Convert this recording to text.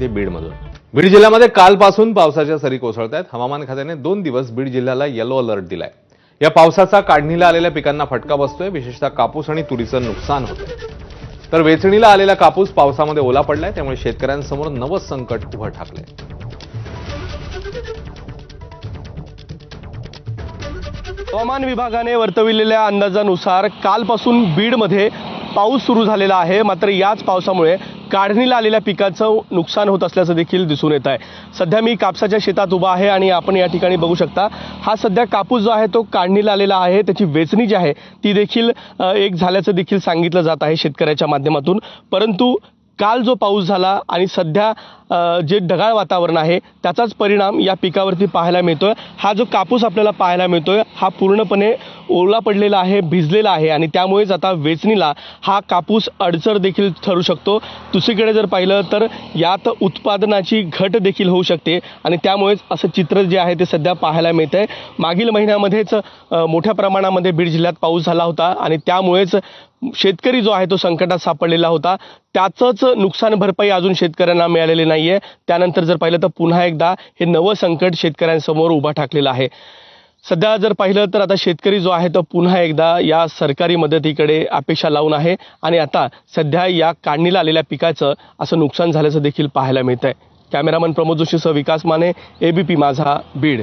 ते बीडमधून. बीड जिल्ह्यामध्ये कालपासून पावसाच्या सरी कोसळत आहेत हवामान खात्याने दोन दिवस बीड जिल्ह्याला येलो अलर्ट दिलाय. या पावसाचा काढणीला आलेल्या पिकांना फटका बसतोय. विशेषतः कापूस आणि तुरीचं नुकसान होतं तर वेचणीला आलेला कापूस पावसामध्ये ओला पडलाय. त्यामुळे शेतकऱ्यांसमोर नवं संकट उभं ठाकलंय. हवामान विभागाने वर्तविलेल्या अंदाजानुसार कालपासून बीडमध्ये पाऊस सुरू झालेला आहे. मात्र याच पावसामुळे काढणीला आलेल्या पिकाचं नुकसान होत असल्याचं देखील दिसून येत आहे. सध्या मी कापसाच्या शेतात उभा आहे आणि आपण या ठिकाणी बघू शकता हा सध्या कापूस जो आहे तो काढणीला आलेला आहे त्याची वेचणी जी आहे ती देखील एक झाल्याचं देखील सांगितलं जात आहे शेतकऱ्याच्या माध्यमातून. परंतु काल जो पाऊस झाला आणि सध्या जे ढगाळ वातावरण आहे त्याचाच परिणाम या पिकावरती पाहायला मिळतोय. हा जो कापूस आपल्याला पाहायला मिळतोय हा पूर्णपणे ओला पडलेला आहे भिजलेला आहे आणि त्यामुळेच आता वेचणीला हा कापूस अडचण देखील ठरू शकतो. दुसरीकडे जर पाहिलं तर यात उत्पादनाची घट देखील होऊ शकते आणि त्यामुळेच असं चित्र जे आहे ते सध्या पाहायला मिळतंय. मागील महिन्यामध्येच मोठ्या प्रमाणामध्ये बीड जिल्ह्यात पाऊस झाला होता आणि त्यामुळेच शेतकरी जो आहे तो संकटात सापडलेला होता. त्याचंच नुकसान भरपाई अजून शेतकऱ्यांना मिळालेली नाही आहे त्यानंतर जर पाहिलं तर पुन्हा एकदा हे नवं संकट शेतकऱ्यांसमोर उभा ठाकलेलं आहे. सध्या जर पाहिलं तर आता शेतकरी जो आहे तो पुन्हा एकदा या सरकारी मदतीकडे अपेक्षा लावून आहे आणि आता सध्या या काढणीला आलेल्या पिकाचं असं नुकसान झाल्याचं देखील पाहायला मिळत आहे कॅमेरामन प्रमोद जोशीसह विकास माने एबीपी माझा बीड.